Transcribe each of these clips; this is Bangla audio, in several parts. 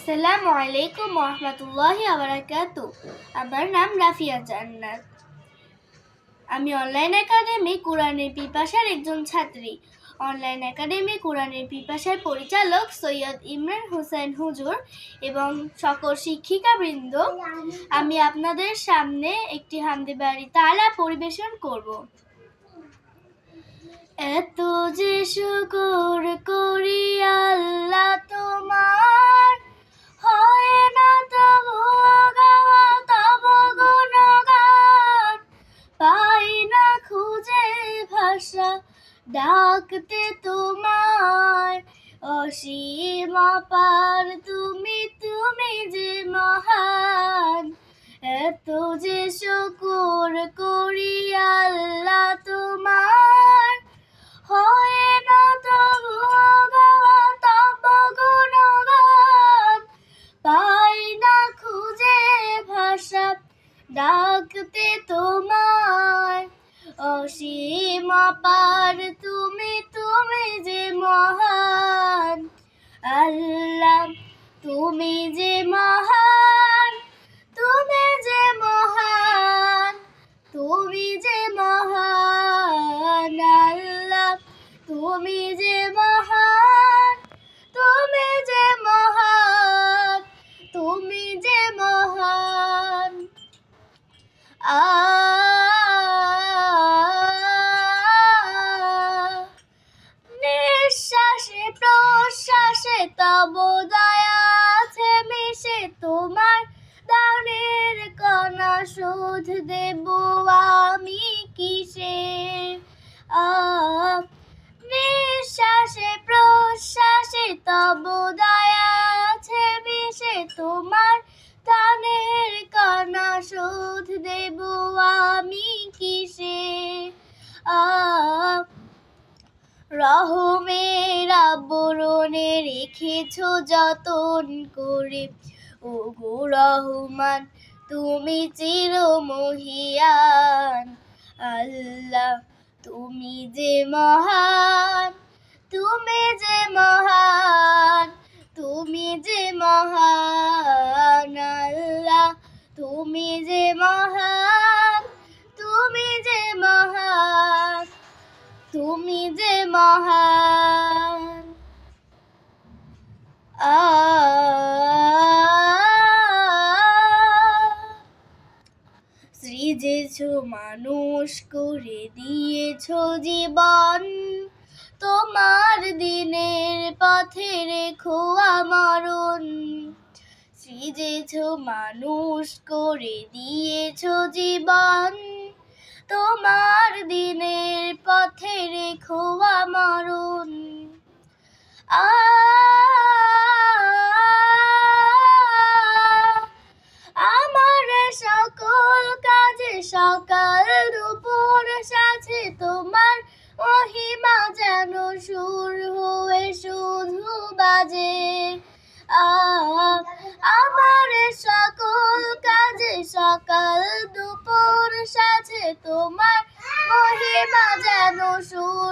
আসসালামু আলাইকুম রহমতুল্লাহি আবরাকাত আমার নাম রাফিয়া জান্নাত। আমি অনলাইন একাডেমি কোরআনের পিপাসার একজন ছাত্রী। অনলাইন একাডেমি কোরআনের পিপাসার পরিচালক সৈয়দ ইমরান হোসেন হুজুর এবং সকল শিক্ষিকাবৃন্দ। আমি আপনাদের সামনে একটি হামদি বাড়ি তালা পরিবেশন করব। এত যে শুকর করি ডাকতে তোমার অসীম পার তুমি তুমি যে মহান, এত যে শুকুর করি আল্লাহ তোমার। হয় না তবু তব গুণগান, পাই না খুঁজে ভাষা ডাকতে তোমার। অসীম পার তুমি তুমি যে মহান। আল্লাহ, তুমি যে মহান, তুমি যে মহান, তুমি যে মহান। প্রশ্বাসে তব দয়া আছে মিশে তোমার দানের কণা, শোধ দেব আমি কিসে? নিঃশ্বাসে, প্রশ্বাসে তব দয়া আছে মিশে তোমার দানের কণা, শোধ দেব আমি কিসে? আ রহমের আবরণে রেখেছ যতন করে। ও গো রহমান, তুমি চির মহিয়ান। আল্লাহ, তুমি যে মহান, তুমি যে মহান, তুমি যে মহান। আল্লাহ, তুমি যে মহান। তুমি যে মহান। সৃজেছ মানুষ করে দিয়েছ জীবন, তোমার দিনের পথে রেখো আমরণ সৃজেছ মানুষ করে দিয়েছ জীবন রেখো আমরণ আ, আমার সকল কাজে সকাল দুপুর সাথে তোমার মহিমা যেন সুর হয়ে শুধু বাজে। আমার সকল কাজে সকাল দুপুর সাথে তোমার মহিমা যেন সুর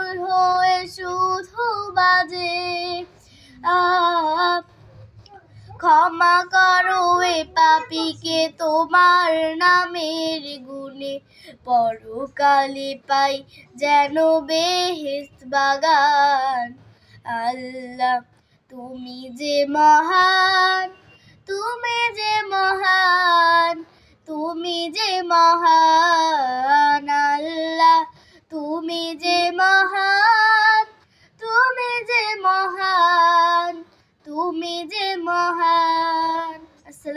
ক্ষমা করো এ পাপিকে তোমার নামের গুণে। পরকালে পাই যেন বেহেস্ত বাগান। আল্লাহ, তুমি যে মহান, তুমি যে মহান, তুমি যে মহান।